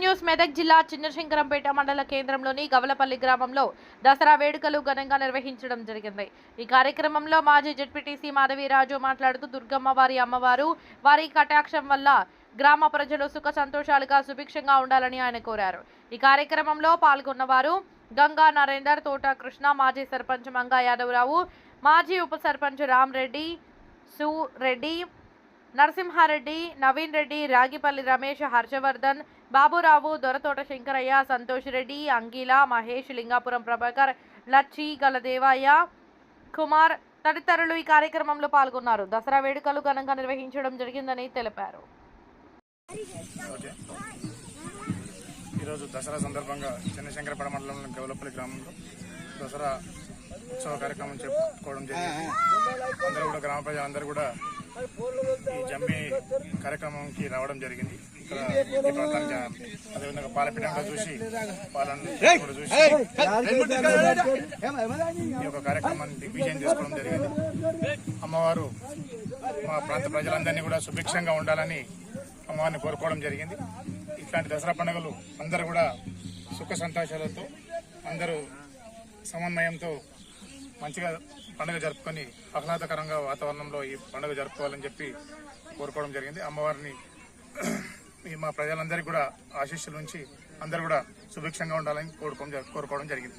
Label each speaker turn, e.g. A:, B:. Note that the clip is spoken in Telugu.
A: న్యూస్ మెదక్ జిల్లా చిన్నశంకరంపేట మండల కేంద్రంలోని గవలపల్లి గ్రామంలో దసరా వేడుకలు ఘనంగా నిర్వహించడం జరిగింది. ఈ కార్యక్రమంలో మాజీ జడ్పీటీసీ మాధవీరాజు మాట్లాడుతూ దుర్గమ్మ వారి అమ్మవారు వారి కటాక్షం వల్ల గ్రామ ప్రజలు సుఖ సంతోషాలుగా సుభిక్షంగా ఉండాలని ఆయన కోరారు. ఈ కార్యక్రమంలో పాల్గొన్నవారు గంగా నరేందర్ తోట కృష్ణ మాజీ సర్పంచ్ మంగా యాదవరావు మాజీ ఉప సర్పంచ్ రామ్ రెడ్డి నరసింహారెడ్డి నవీన్ రెడ్డి రాగిపల్లి రమేష్ హర్షవర్ధన్ బాబురావు దొరతోట శంకరయ్య సంతోష్ రెడ్డి అంగిల మహేష్ లింగాపురం ప్రభాకర్ లచ్చి గలదేవయ్య కుమార్ తదితరులు ఈ కార్యక్రమంలో పాల్గొన్నారు. దసరా వేడుకలు ఘనంగా నిర్వహించడం జరిగిందని తెలిపారు.
B: ఈరోజు దసరా సందర్భంగా చిన్నశంకరపడ మండలంలోని గౌలపల్లి గ్రామంలో దసరా ఉత్సవ కార్యక్రమం చెప్పుకోవడం జరిగింది. అందరూ కూడా గ్రామ ప్రజలందరూ కూడా ఈ జమ్మి కార్యక్రమంకి రావడం జరిగింది. ఇక్కడ ఈ ప్రాంతానికి అదేవిధంగా పాలపీఠంగా చూసి పాలన చూసి ఈ యొక్క కార్యక్రమాన్ని దిగ్విజయం చేసుకోవడం జరిగింది. అమ్మవారు మా ప్రాంత ప్రజలందరినీ కూడా సుభిక్షంగా ఉండాలని అమ్మవారిని కోరుకోవడం జరిగింది. ఇట్లాంటి దసరా పండుగలు అందరూ కూడా సుఖ సంతోషాలతో అందరూ సమన్వయంతో మంచిగా పండుగ జరుపుకొని ఆహ్లాదకరంగా వాతావరణంలో ఈ పండుగ జరుపుకోవాలని చెప్పి కోరుకోవడం జరిగింది. అమ్మవారిని ఈ మా ప్రజలందరికీ కూడా ఆశీస్సుల నుంచి అందరూ కూడా సుభిక్షంగా ఉండాలని కోరుకోవడం కోరుకోవడం జరిగింది.